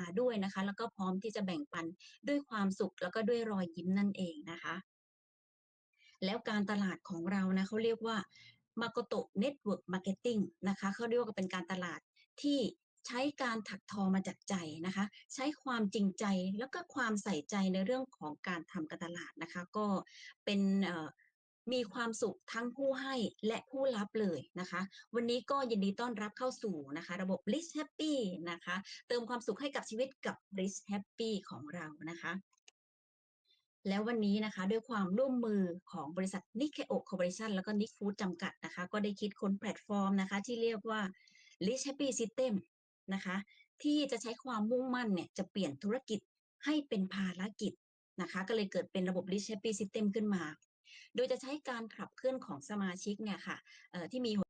าด้วยนะคะ แล้วก็พร้อมที่จะแบ่งปันด้วยความสุขแล้วก็ด้วยรอยยิ้มนั่นเองนะคะ แล้วการตลาดของเรานะเขาเรียกว่า Makoto Network Marketing นะคะเขาเรียกว่าเป็นการตลาดที่ใช้การถักทอมาจากใจนะคะ ใช้ความจริงใจแล้วก็ความใส่ใจในเรื่องของการทำการตลาดนะคะ ก็เป็น มีความสุขทั้งผู้ให้และผู้รับเลยนะคะ วันนี้ก็ยินดีต้อนรับเข้าสู่นะคะ ระบบ Bliss Happy นะคะ เติมความสุขให้กับชีวิตกับ Bliss Happy ของเรานะคะแล้ววันนี้นะคะด้วยความร่วมมือของบริษัทนิเคโอคอร์ปอเรชันแล้วก็นิกฟู้ดจำกัดนะคะ ก็ได้คิดค้นแพลตฟอร์มนะคะ ที่เรียกว่า Bliss Happy System นะคะ ที่จะใช้ความมุ่งมั่นเนี่ยจะเปลี่ยนธุรกิจให้เป็นภารกิจนะคะ ก็เลยเกิดเป็นระบบ Bliss Happy System ขึ้นมา โดยจะใช้การขับเคลื่อนของสมาชิกเนี่ยค่ะที่มี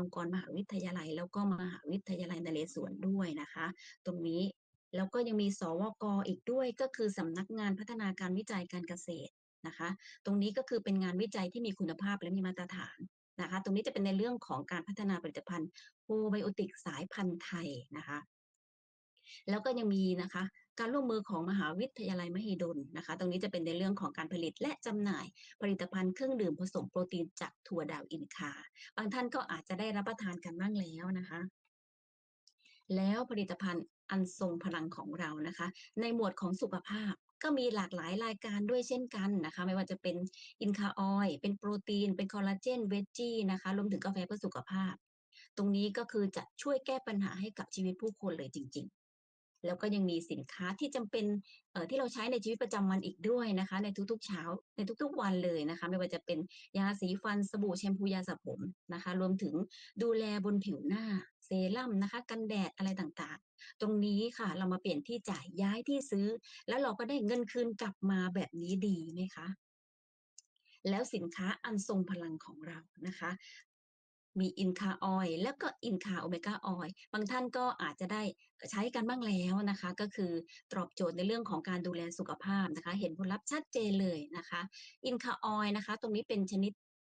ลงกรณ์มหาวิทยาลัย แล้วก็มหาวิทยาลัยนเรศวรด้วยนะคะ ตรงนี้แล้วก็ยังมีสวกออีกด้วยก็คือสำนักงานพัฒนาการวิจัยการเกษตรนะคะ ตรงนี้ก็คือเป็นงานวิจัยที่มีคุณภาพและมีมาตรฐานนะคะ ตรงนี้จะเป็นในเรื่องของการพัฒนาผลิตภัณฑ์โปรไบโอติกสายพันธุ์ไทยนะคะ แล้วก็ยังมีนะคะ การร่วมมือของมหาวิทยาลัยมหิดลนะคะ ตรงนี้จะเป็นในเรื่องของการผลิตและจำหน่ายผลิตภัณฑ์เครื่องดื่มผสมโปรตีนจากถั่วดาวอินคา บางท่านก็อาจจะได้รับประทานกันบ้างแล้วนะคะ แล้วผลิตภัณฑ์อันทรงพลังของเรานะคะ ในหมวดของสุขภาพก็มีหลากหลายรายการด้วยเช่นกันนะคะ ไม่ว่าจะเป็นอินคาออยล์เป็นโปรตีน เป็นคอลลาเจนเวจจี้นะคะรวมถึงกาแฟเพื่อสุขภาพ ตรงนี้ก็คือจะช่วยแก้ปัญหาให้กับชีวิตผู้คนเลยจริงๆ แล้วก็ยังมีสินค้าที่จำเป็นที่เราใช้ในชีวิตประจำวันอีกด้วยนะคะ ในทุกๆเช้า ในทุกๆวันเลยนะคะ ไม่ว่าจะเป็นยาสีฟันสบู่แชมพูยาสระผมนะคะ รวมถึงดูแลบนผิวหน้าเซรั่มนะคะ กันแดดอะไรต่างๆ ตรงนี้ค่ะ เรามาเปลี่ยนที่จ่ายย้ายที่ซื้อ แล้วเราก็ได้เงินคืนกลับมาแบบนี้ดีไหมคะแล้วสินค้าอันทรงพลังของเรานะคะ มีอินคาออยล์แล้วก็อินคาโอเมก้าออยล์บางท่านก็อาจจะได้ใช้กันบ้างแล้วนะคะ ก็คือตอบโจทย์ในเรื่องของการดูแลสุขภาพนะคะ เห็นผลลัพธ์ชัดเจนเลยนะคะอินคาออยล์นะคะ ตรงนี้เป็นชนิด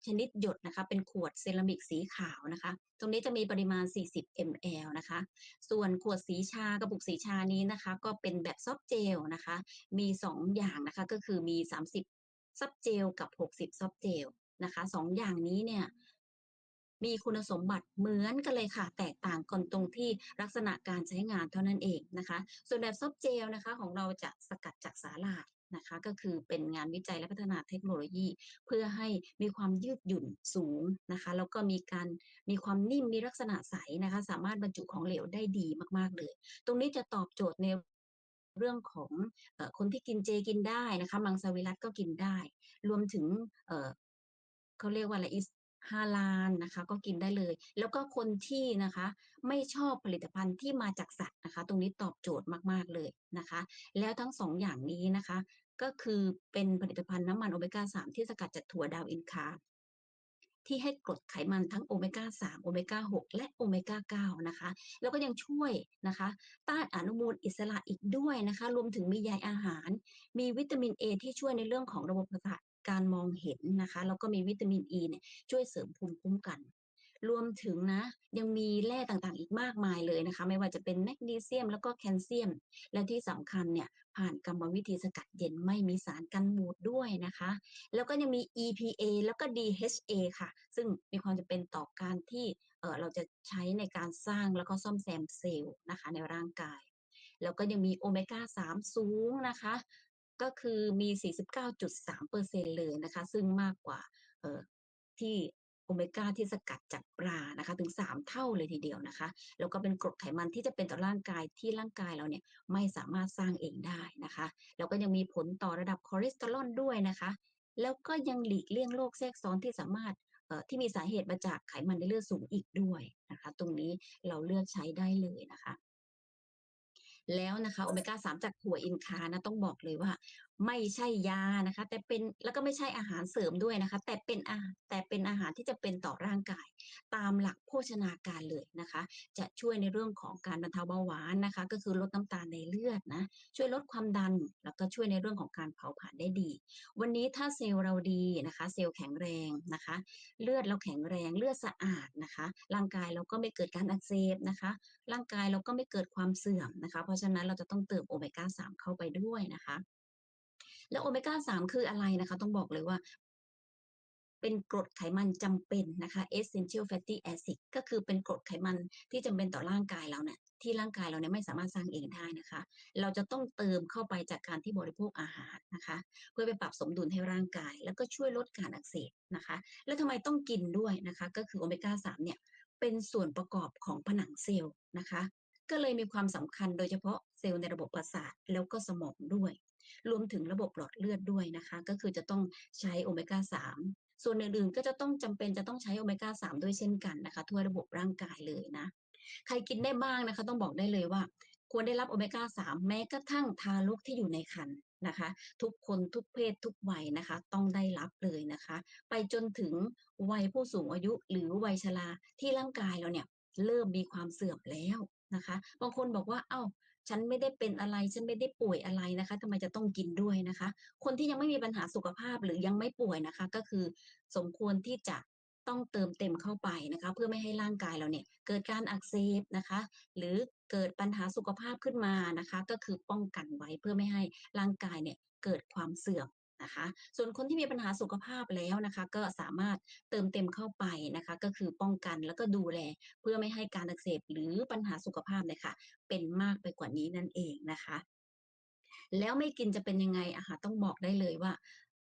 ชนิดหยดนะคะ เป็นขวดเซรามิกสีขาวนะคะ ตรงนี้จะมีปริมาณ 40 ml นะคะ ส่วนขวดสีชากระปุกสีชานี้นะคะ ก็เป็นแบบซอฟเจลนะคะ มี 2 อย่างนะคะ ก็คือมี 30ซอฟเจลกับ 60ซอฟเจลนะคะสองอย่างนี้เนี่ย มีคุณสมบัติเหมือนกันเลยค่ะ แตกต่างกันตรงที่ลักษณะการใช้งานเท่านั้นเองนะคะ ส่วนแบบซอฟเจลนะคะของเราจะสกัดจากสาหร่ายนะคะก็คือเป็นงานวิจัยและพัฒนาเทคโนโลยี เพื่อให้มีความยืดหยุ่นสูงนะคะ แล้วก็มีการมีความนิ่มมีลักษณะใสนะคะ สามารถบรรจุของเหลวได้ดีมาก ๆ เลย ตรงนี้จะตอบโจทย์ในเรื่องของอคนที่กินเจกินได้นะคะ มังสวิรัตก็กินได้ รวมถึงเขาเรียกว่าอะไรอิส ฮาลาลนะคะ ก็กินได้เลย แล้วก็คนที่นะคะ ไม่ชอบผลิตภัณฑ์ที่มาจากสัตว์นะคะ ตรงนี้ตอบโจทย์มากๆเลยนะคะ แล้วทั้งสองอย่างนี้นะคะ ก็คือเป็นผลิตภัณฑ์น้ำมันโอเมก้า3ที่สกัดจากถั่วดาวอินคาที่ให้กรดไขมันทั้งโอเมก้า3โอเมก้า6และโอเมก้า9นะคะ แล้วก็ยังช่วยนะคะ ต้านอนุมูลอิสระอีกด้วยนะคะ รวมถึงมีใยอาหาร มีวิตามิน A ที่ช่วยในเรื่องของระบบประสาท การมองเห็นนะคะ แล้วก็มีวิตามิน E เนี่ยช่วยเสริมภูมิคุ้มกัน รวมถึงนะ ยังมีแร่ต่างๆ อีกมากมายเลยนะคะ ไม่ว่าจะเป็นแมกนีเซียมแล้วก็แคลเซียม และที่สำคัญเนี่ยผ่านกรรมวิธีสกัดเย็นไม่มีสารกันบูดด้วยนะคะ แล้วก็ยังมี EPA แล้วก็ DHA ค่ะ ซึ่งมีความจำเป็นต่อการที่เออเราจะใช้ในการสร้างแล้วก็ซ่อมแซมเซลล์นะคะในร่างกายแล้วก็ยังมีโอเมก้า 3 สูงนะคะ ก็คือมี 49.3%เลยนะคะ ซึ่งมากกว่าที่โอเมก้าที่สกัดจากปลานะคะถึง 3 เท่าเลยทีเดียวนะคะ แล้วก็เป็นกรดไขมันที่จะเป็นต่อร่างกายที่ร่างกายเราเนี่ยไม่สามารถสร้างเองได้นะคะ แล้วก็ยังมีผลต่อระดับคอเลสเตอรอลด้วยนะคะ แล้วก็ยังหลีกเลี่ยงโรคแทรกซ้อนที่สามารถเที่มีสาเหตุมาจากไขมันในเลือดสูงอีกด้วยนะคะ ตรงนี้เราเลือกใช้ได้เลยนะคะ แล้วนะคะโอเมก้า3จากถั่วอินคานะต้องบอกเลยว่า ไม่ใช่ยานะคะ แต่เป็นแล้วก็ไม่ใช่อาหารเสริมด้วยนะคะ แต่เป็นอาแต่เป็นอาหารที่จะเป็นต่อร่างกาย ตามหลักโภชนาการเลยนะคะ จะช่วยในเรื่องของการบรรเทาเบาหวานนะคะ ก็คือลดน้ำตาลในเลือดนะช่วยลดความดันแล้วก็ช่วยในเรื่องของการเผาผลาญได้ดี วันนี้ถ้าเซลล์เราดีนะคะ เซลล์แข็งแรงนะคะ เลือดเราแข็งแรงเลือดสะอาดนะคะ ร่างกายเราก็ไม่เกิดการอักเสบนะคะ ร่างกายเราก็ไม่เกิดความเสื่อมนะคะ เพราะฉะนั้นเราจะต้องเติมโอเมก้า3เข้าไปด้วยนะคะ แล้วโอเมก้า3คืออะไรนะคะ ต้องบอกเลยว่า เป็นกรดไขมันจำเป็นนะคะ essential fatty acid ก็คือเป็นกรดไขมันที่จำเป็นต่อร่างกายเราเนี่ยที่ร่างกายเราเนี่ยไม่สามารถสร้างเองได้นะคะ เราจะต้องเติมเข้าไปจากการที่บริโภคอาหารนะคะ เพื่อไปปรับสมดุลให้ร่างกาย แล้วก็ช่วยลดการอักเสบนะคะ แล้วทำไมต้องกินด้วยนะคะ ก็คือโอเมก้า3เนี่ยเป็นส่วนประกอบของผนังเซลล์นะคะ ก็เลยมีความสำคัญโดยเฉพาะเซลล์ในระบบประสาทแล้วก็สมองด้วย รวมถึงระบบหลอดเลือดด้วยนะคะ ก็คือจะต้องใช้โอเมก้า3ส่วนอื่นๆก็จะต้องจำเป็นจะต้องใช้โอเมก้า3ด้วยเช่นกันนะคะ ทั่วระบบร่างกายเลยนะ ใครกินได้บ้างนะคะ ต้องบอกได้เลยว่า ควรได้รับโอเมก้า3แม้กระทั่งทารกที่อยู่ในครรภ์นะคะ ทุกคนทุกเพศทุกวัยนะคะ ต้องได้รับเลยนะคะ ไปจนถึงวัยผู้สูงอายุหรือวัยชราที่ร่างกายเราเนี่ยเริ่มมีความเสื่อมแล้วนะคะ บางคนบอกว่าเอ้า ฉันไม่ได้เป็นอะไร ฉันไม่ได้ป่วยอะไรนะคะทำไมจะต้องกินด้วยนะคะ คนที่ยังไม่มีปัญหาสุขภาพหรือยังไม่ป่วยนะคะ ก็คือสมควรที่จะต้องเติมเต็มเข้าไปนะคะ เพื่อไม่ให้ร่างกายเราเนี่ย เกิดการอักเสบนะคะ หรือเกิดปัญหาสุขภาพขึ้นมานะคะ ก็คือป้องกันไว้เพื่อไม่ให้ร่างกายเนี่ยเกิดความเสื่อม นะคะ ส่วนคนที่มีปัญหาสุขภาพแล้วนะคะ ก็สามารถเติมเต็มเข้าไปนะคะ ก็คือป้องกันแล้วก็ดูแล เพื่อไม่ให้การอักเสบหรือปัญหาสุขภาพเนี่ยค่ะเป็นมากไปกว่านี้นั่นเองนะคะ แล้วไม่กินจะเป็นยังไงอะค่ะต้องบอกได้เลยว่า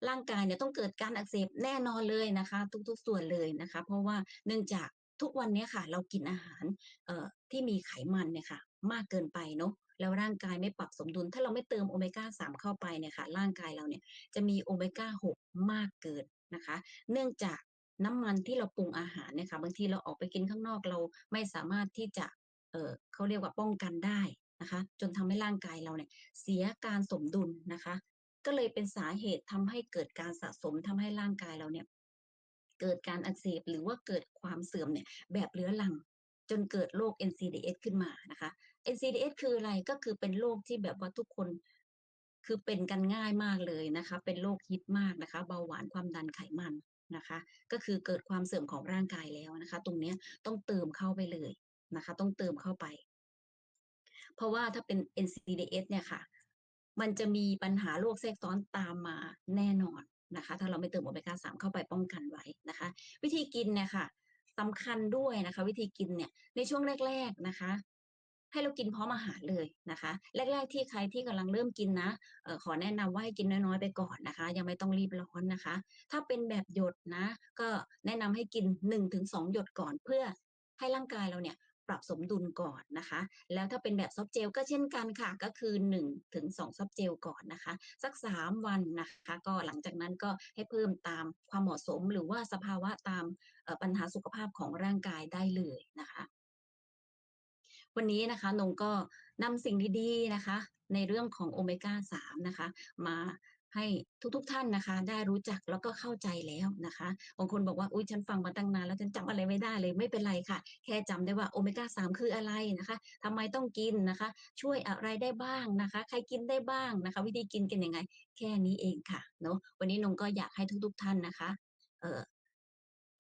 ร่างกายเนี่ยต้องเกิดการอักเสบแน่นอนเลยนะคะ ทุกๆส่วนเลยนะคะ เพราะว่าเนื่องจากทุกวันนี้ค่ะ เรากินอาหารเอ่อที่มีไขมันเนี่ยค่ะ มากเกินไปเนาะ แล้วร่างกายไม่ปรับสมดุล ถ้าเราไม่เติมโอเมก้า3เข้าไปเนี่ยค่ะ ร่างกายเราเนี่ยจะมีโอเมก้า6มากเกินนะคะ เนื่องจากน้ำมันที่เราปรุงอาหารเนี่ยค่ะบางทีเราออกไปกินข้างนอกเราไม่สามารถที่จะเออเขาเรียกว่าป้องกันได้นะคะ จนทำให้ร่างกายเราเนี่ยเสียการสมดุลนะคะ ก็เลยเป็นสาเหตุทำให้เกิดการสะสมทำให้ร่างกายเราเนี่ยเกิดการอักเสบหรือว่าเกิดความเสื่อมเนี่ยแบบเรื้อรังจนเกิดโรค NCDs ขึ้นมานะคะ NCDs คืออะไรก็คือเป็นโรคที่แบบว่าทุกคนคือเป็นกันง่ายมากเลยนะคะ เป็นโรคฮิตมากนะคะ เบาหวานความดันไขมันนะคะ ก็คือเกิดความเสื่อมของร่างกายแล้วนะคะ ตรงเนี้ยต้องเติมเข้าไปเลยนะคะ ต้องเติมเข้าไป เพราะว่าถ้าเป็น NCDs เนี่ยค่ะ มันจะมีปัญหาโรคแทรกซ้อนตามมาแน่นอนนะคะ ถ้าเราไม่เติมโอเมก้า3เข้าไปป้องกันไว้นะคะ วิธีกินเนี่ยค่ะสำคัญด้วยนะคะ วิธีกินเนี่ยในช่วงแรก ๆนะคะ ให้เรากินพร้อมอาหารเลยนะคะ แรก ๆ ที่ใครที่กำลังเริ่มกินนะออขอแนะนำว่าให้กินน้อยๆไปก่อนนะคะ ยังไม่ต้องรีบร้อนนะคะ ถ้าเป็นแบบหยดนะ ก็แนะนำให้กิน 1-2 หยดก่อนเพื่อให้ร่างกายเราเนี่ยปรับสมดุลก่อนนะคะ แล้วถ้าเป็นแบบซอฟเจลก็เช่นกันค่ะ ก็คือ1-2ซอฟเจลก่อนนะคะ สัก 3 วันนะคะ ก็หลังจากนั้นก็ให้เพิ่มตามความเหมาะสมหรือว่าสภาวะตามออปัญหาสุขภาพของร่างกายได้เลยนะคะ วันนี้นะคะนงก็นำสิ่งดีๆนะคะ ในเรื่องของโอเมก้า3นะคะ มาให้ทุกๆท่านนะคะ ได้รู้จักแล้วก็เข้าใจแล้วนะคะบางคนบอกว่าอุ๊ยฉันฟังมาตั้งนานแล้วฉันจำอะไรไม่ได้เลยไม่เป็นไรค่ะ แค่จำได้ว่าโอเมก้า3คืออะไรนะคะทำไมต้องกินนะคะ ช่วยอะไรได้บ้างนะคะ ใครกินได้บ้างนะคะ วิธีกินกันยังไง แค่นี้เองค่ะเนาะวันนี้นงก็อยากให้ทุกๆท่านนะคะ เอ่อ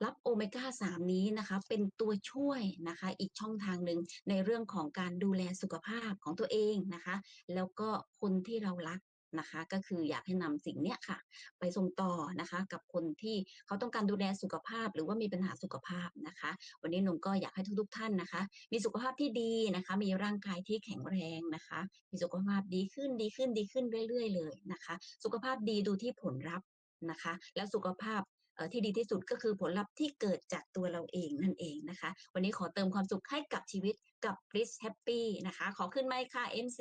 รับโอเมก้า 3 นี้นะคะเป็นตัวช่วยนะคะอีกช่องทางหนึ่งในเรื่องของการดูแลสุขภาพของตัวเองนะคะ แล้วก็คนที่เรารักนะคะก็คืออยากให้นำสิ่งเนี้ยค่ะ ไปส่งต่อนะคะกับคนที่เขาต้องการดูแลสุขภาพ หรือว่ามีปัญหาสุขภาพนะคะ วันนี้นงก็อยากให้ทุกๆท่านนะคะ มีสุขภาพที่ดีนะคะ มีร่างกายที่แข็งแรงนะคะ มีสุขภาพดีขึ้นดีขึ้นดีขึ้นเรื่อย ๆ เลยนะคะ สุขภาพดีดูที่ผลลัพธ์นะคะ แล้วสุขภาพ ที่ดีที่สุดก็คือผลลัพธ์ที่เกิดจากตัวเราเองนั่นเองนะคะ วันนี้ขอเติมความสุขให้กับชีวิตกับ Bliss Happy นะคะ ขอขึ้นไมค์ค่ะ MC